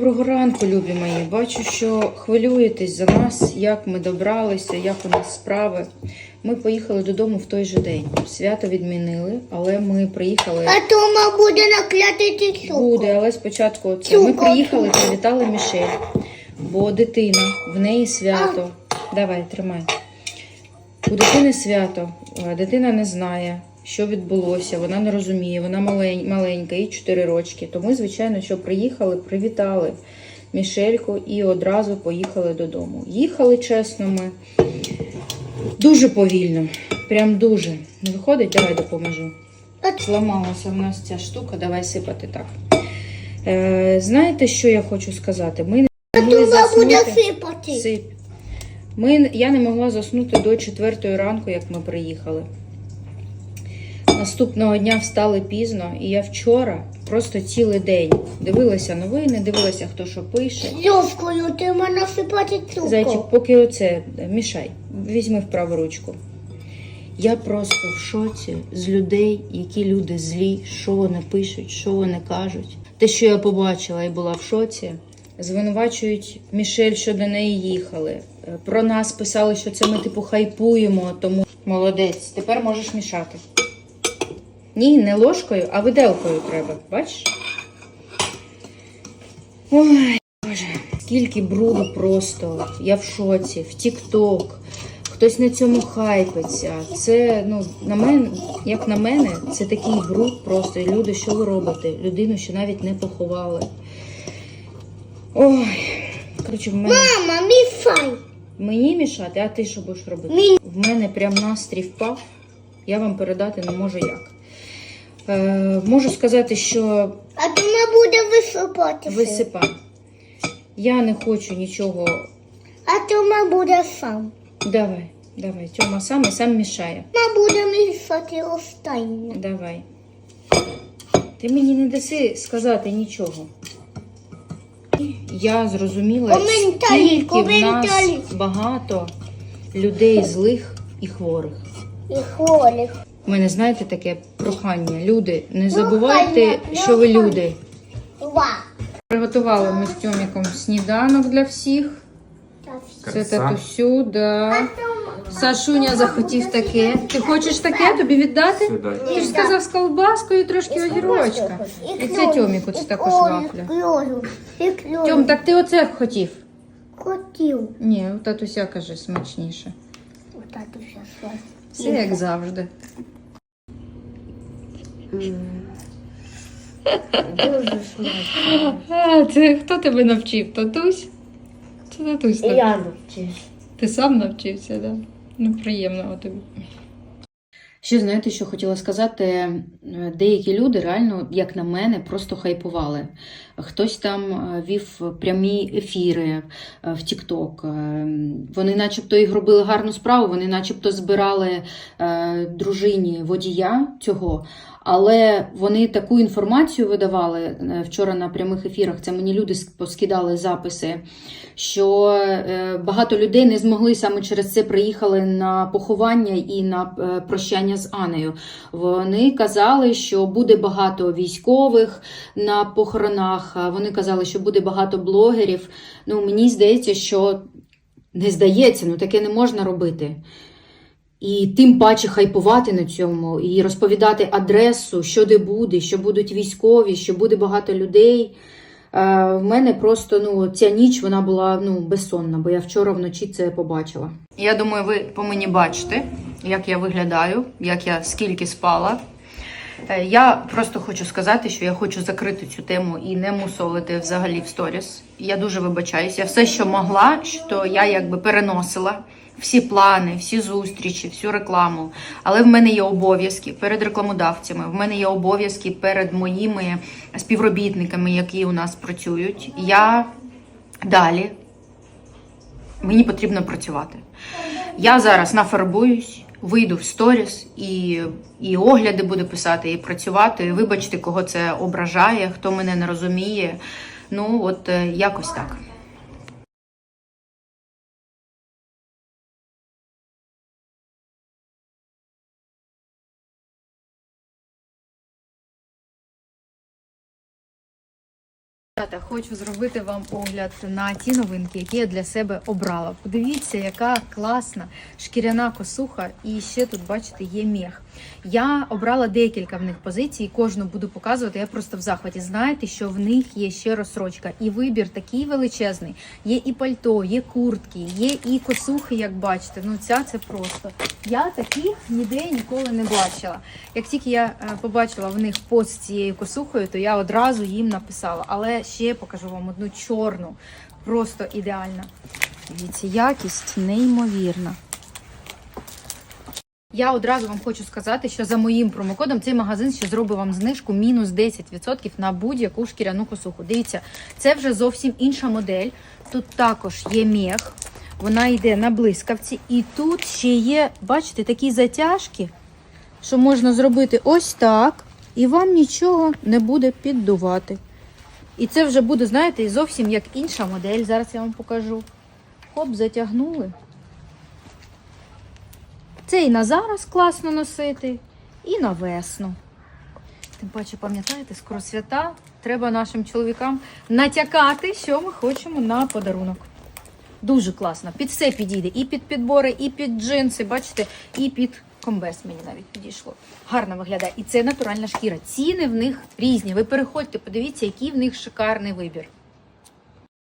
Доброго ранку, любі мої. Бачу, що хвилюєтесь за нас, як ми добралися, як у нас справи. Ми поїхали додому в той же день. Свято відмінили, але ми приїхали. А Тома буде накляти цукор. Буде, але спочатку це. Ми приїхали, привітали Мішель, бо дитина, в неї свято. Давай, тримай. У дитини свято. Дитина не знає, що відбулося, вона не розуміє, вона маленька, їй 4 рочки. То ми, звичайно, що приїхали, привітали Мішельку і одразу поїхали додому. Їхали чесно ми дуже повільно, прям дуже. Не виходить, давай допоможу. Зламалася в нас ця штука, давай сипати так. Е, знаєте, що я хочу сказати? Ми не могли заснути. Ми, я не могла заснути до четвертої ранку, як ми приїхали. Наступного дня встали пізно, і я вчора просто цілий день дивилася новини, дивилася, хто що пише. Зовкою ти мене сипати цукор. Зайчик, поки оце мішай, візьми в праву ручку. Я просто в шоці з людей, які люди злі, що вони пишуть, що вони кажуть. Те, що я побачила і була в шоці, звинувачують Мішель, що до неї їхали. Е, Про нас писали, що це ми типу хайпуємо, тому молодець. Тепер можеш мішати. Ні, не ложкою, а виделкою треба. Бачиш? Ой, Боже, скільки бруду просто. Я в шоці, в Тік-Ток. Хтось на цьому хайпиться. Це, ну, на мене, як на мене, це такий бруд просто. І Люди, що ви робите? Людину, що навіть не поховали. Ой, коротше, в мене Мама, мішай. мені мішати, а ти що будеш робити? Мені. В мене прям настрій впав. Я вам передати не можу як. Е, можу сказати, що А Тома буде висипати. висипай. Я не хочу нічого А Тома буде сам. Давай, давай. Тьома сам і сам мішає. Тома буде мішати останнє. Давай. Ти мені не даси сказати нічого. Я зрозуміла, Коментарі, скільки в нас коментарі. багато людей злих і хворих. І холік. У мене, знаєте, таке прохання. Люди, не забувайте, що ви люди. Приготували ми з Тьоміком сніданок для всіх. Це татусю, да. Сашуня захотів таке. Ти хочеш таке? Тобі віддати? Ти ж сказав з колбаскою трошки огірочка. І це Тьоміку, це також вафля. Тьом, так ти оце хотів? Хотів. Ні, у татуся каже смачніше. Отак і все. Все як завжди. Дуже смачно. А, це хто тебе навчив? Татусь? Це татусь. так? Я навчився. Ти сам навчився, так? Да? Ну, приємного тобі. Ще знаєте, що хотіла сказати? Е, Деякі люди реально, як на мене, просто хайпували. Хтось там е, вів прямі ефіри е, в TikTok. Е, Вони начебто і робили гарну справу, вони начебто збирали дружині водія цього. Але вони таку інформацію видавали вчора на прямих ефірах. Це мені люди поскидали записи, що багато людей не змогли саме через це приїхали на поховання і на прощання з Анею. Вони казали, що буде багато військових на похоронах. А Вони казали, що буде багато блогерів. Ну мені здається, що не здається, ну таке не можна робити. І тим паче хайпувати на цьому, і розповідати адресу, що де буде, що будуть військові, що буде багато людей. В мене просто ну, ця ніч вона була ну, безсонна, бо я вчора вночі це побачила. Я думаю, ви по мені бачите, як я виглядаю, як я скільки спала. Е, Я просто хочу сказати, що я хочу закрити цю тему і не мусолити взагалі в сторіс. Я дуже вибачаюся. Все, що могла, що я якби переносила всі плани, всі зустрічі, всю рекламу. Але в мене є обов'язки перед рекламодавцями, в мене є обов'язки перед моїми співробітниками, які у нас працюють. Я далі мені потрібно працювати. Я зараз нафарбуюсь, вийду в сторіс і, і огляди буду писати, і працювати. Вибачте, кого це ображає, хто мене не розуміє. Ну, от е, якось так. Дівчата, хочу зробити вам огляд на ті новинки, які я для себе обрала. Подивіться, яка класна шкіряна косуха, і ще тут, бачите, є мех. Я обрала декілька в них позицій, кожну буду показувати. Я просто в захваті. Знаєте, що в них є ще розсрочка, і вибір такий величезний. Є і пальто, є куртки, є і косухи, як бачите. Ну ця це просто. Я таких ніде ніколи не бачила. Як тільки я е, побачила в них пост з цією косухою, то я одразу їм написала. Але ще покажу вам одну чорну, просто ідеальна. Дивіться, якість неймовірна. Я одразу вам хочу сказати, що за моїм промокодом цей магазин ще зробить вам знижку мінус 10% на будь-яку шкіряну косуху. Дивіться, це вже зовсім інша модель. Тут також є мех, вона йде на блискавці, і тут ще є, бачите, такі затяжки, що можна зробити ось так, і вам нічого не буде піддувати. І це вже буде, знаєте, зовсім як інша модель. Зараз я вам покажу. Хоп, затягнули. Це і на зараз класно носити, і на весну. Тим паче, пам'ятаєте, скоро свята. Треба нашим чоловікам натякати, що ми хочемо на подарунок. Дуже класно. Під все підійде. І під підбори, і під джинси, бачите, і під комбез мені навіть підійшло. Гарно виглядає. І це натуральна шкіра. Ціни в них різні. Ви переходьте, подивіться, який в них шикарний вибір.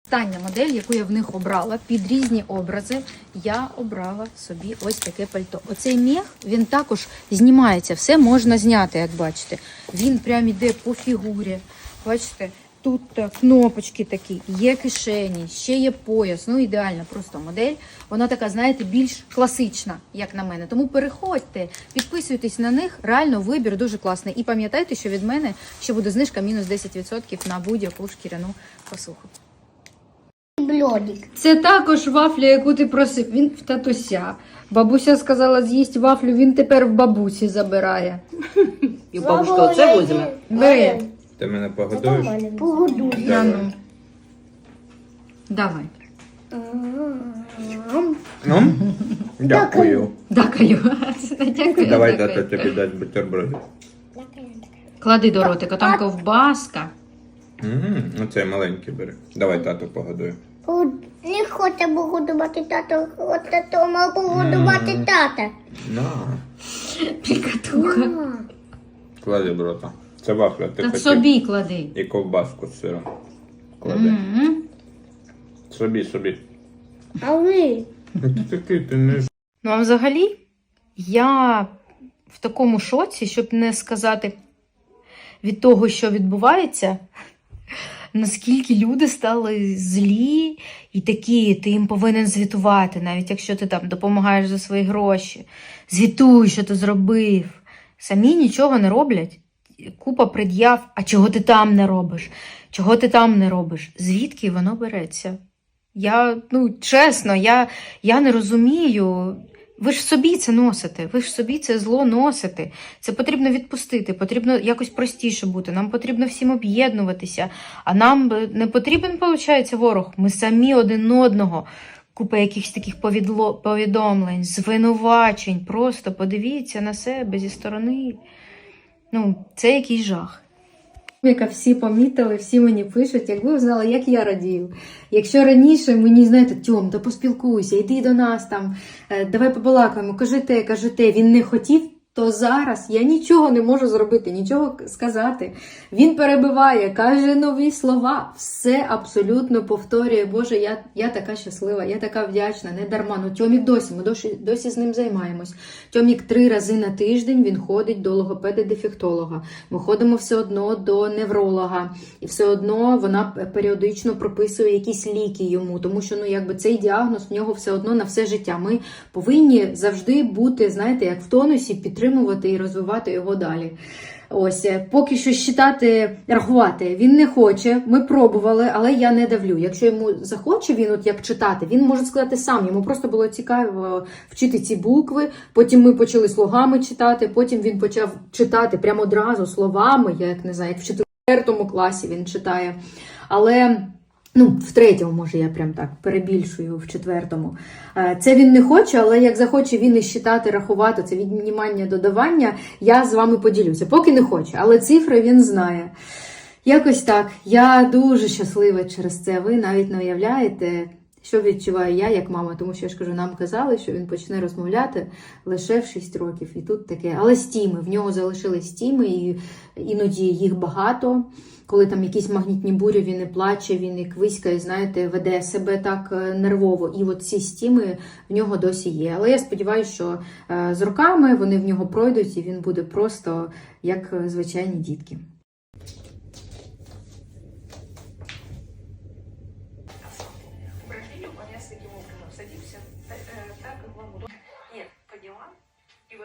Остання модель, яку я в них обрала під різні образи, я обрала собі ось таке пальто. Оцей мех, він також знімається, все можна зняти, як бачите. Він прям іде по фігурі. Бачите, тут е, кнопочки такі, є кишені, ще є пояс. Ну, ідеальна просто модель. Вона така, знаєте, більш класична, як на мене. Тому переходьте, підписуйтесь на них. Реально вибір дуже класний. І пам'ятайте, що від мене ще буде знижка мінус 10% на будь-яку шкіряну посуху. Це також вафля, яку ти просив. Він в татуся. Бабуся сказала з'їсть вафлю, він тепер в бабусі забирає. І бабушка оце візьме. Бери. Ти мене погодуєш? Погодуй. На, ну. Давай. Ну? Дякую. Дякую. Дякую. Давай дякую. тато тобі дасть бутерброди. Клади до ротика, там ковбаска. Мгм, Оцей маленький бери. Давай тато погодує. Не хоче погодувати тата, хоче Тома погодувати тата. На. Прикатуха. Клади в рота. Це вафля, ти Та хотів. собі клади. І ковбаску з сиром. Клади. Мгм. Собі, собі. А ви? Ну, Ти такий, ти не ж- Ну, а взагалі, я в такому шоці, щоб не сказати від того, що відбувається, наскільки люди стали злі і такі, ти їм повинен звітувати, навіть якщо ти там допомагаєш за свої гроші. Звітуй, що ти зробив. Самі нічого не роблять. Купа пред'яв, а чого ти там не робиш? Чого ти там не робиш? Звідки воно береться? Я, ну, чесно, я, я не розумію. Ви ж собі це носите, ви ж собі це зло носите. Це потрібно відпустити, потрібно якось простіше бути. Нам потрібно всім об'єднуватися. А нам не потрібен, виходить, ворог. Ми самі один одного. Купа якихось таких повідло, повідомлень, звинувачень. Просто подивіться на себе зі сторони. Ну, це якийсь жах. Яка всі помітили, всі мені пишуть, якби ви знали, як я радію. Якщо раніше мені, знаєте, Тьом, та поспілкуйся, йди до нас там, е, давай побалакаємо, кажи те, кажи те, він не хотів, то зараз я нічого не можу зробити, нічого сказати. Він перебиває, каже нові слова, все абсолютно повторює. Боже, я, я така щаслива, я така вдячна, не дарма. Ну, Тьомік досі, ми досі, досі з ним займаємось. Тьомік три рази на тиждень він ходить до логопеда-дефектолога. Ми ходимо все одно до невролога, і все одно вона періодично прописує якісь ліки йому, тому що ну якби цей діагноз в нього все одно на все життя. Ми повинні завжди бути, знаєте, як в тонусі, підтримувати і розвивати його далі. Ось е, поки що считати, рахувати він не хоче. Ми пробували, але я не давлю. Якщо йому захоче він от як читати, він може сказати сам. Йому просто було цікаво вчити ці букви. Потім ми почали слогами читати. Потім він почав читати прямо одразу словами. Я як не знаю, як в четвертому класі він читає. Але ну, в третьому, може, я прям так перебільшую в четвертому. Е, Це він не хоче, але як захоче він і считати, рахувати, це віднімання, додавання, я з вами поділюся. Поки не хоче, але цифри він знає. Якось так. Я дуже щаслива через це. Ви навіть не уявляєте, що відчуваю я як мама, тому що я ж кажу, нам казали, що він почне розмовляти лише в 6 років. І тут таке, але стіми. В нього залишились стіми, і іноді їх багато. Коли там якісь магнітні бурі, він і плаче, він і квиськає, знаєте, веде себе так е, нервово. І от ці стіми в нього досі є. Але я сподіваюся, що е, з роками вони в нього пройдуть, і він буде просто як е, звичайні дітки.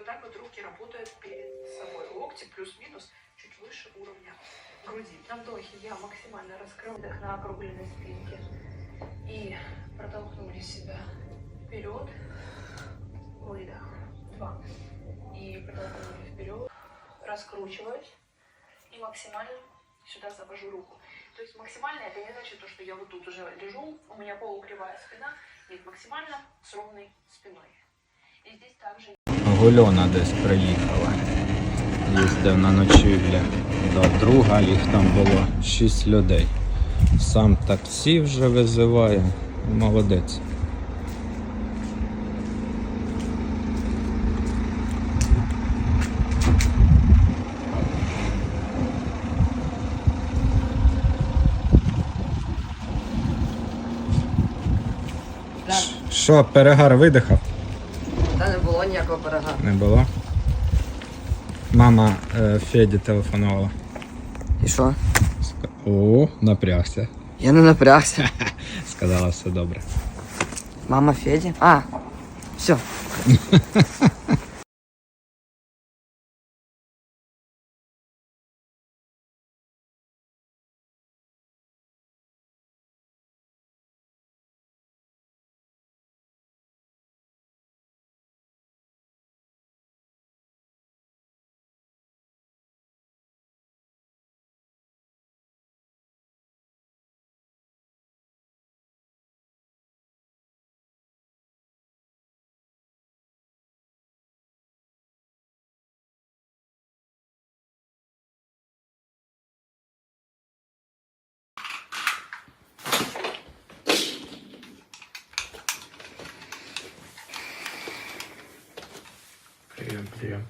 Так вот руки работают перед собой. Локти плюс-минус чуть выше уровня груди. На вдохе я максимально раскрыл вдох на округленной спинке. И протолкнули себя вперед. Выдох. Два. И протолкнули вперед. Раскручиваюсь. И максимально сюда завожу руку. То есть максимально это не значит то, что я вот тут уже лежу, у меня полукривая спина. Нет, максимально с ровной спиной. И здесь также Гульона десь приїхала. Їздив на ночівлі до друга, їх там було 6 людей. Сам таксі вже визиває. Молодець. Що, перегар видихав? Ніякого пирога. Не було. Мама е, Феді телефонувала. І що? О, напрягся. Я не напрягся. Сказала все добре. Мама Феді? А, все. Yeah.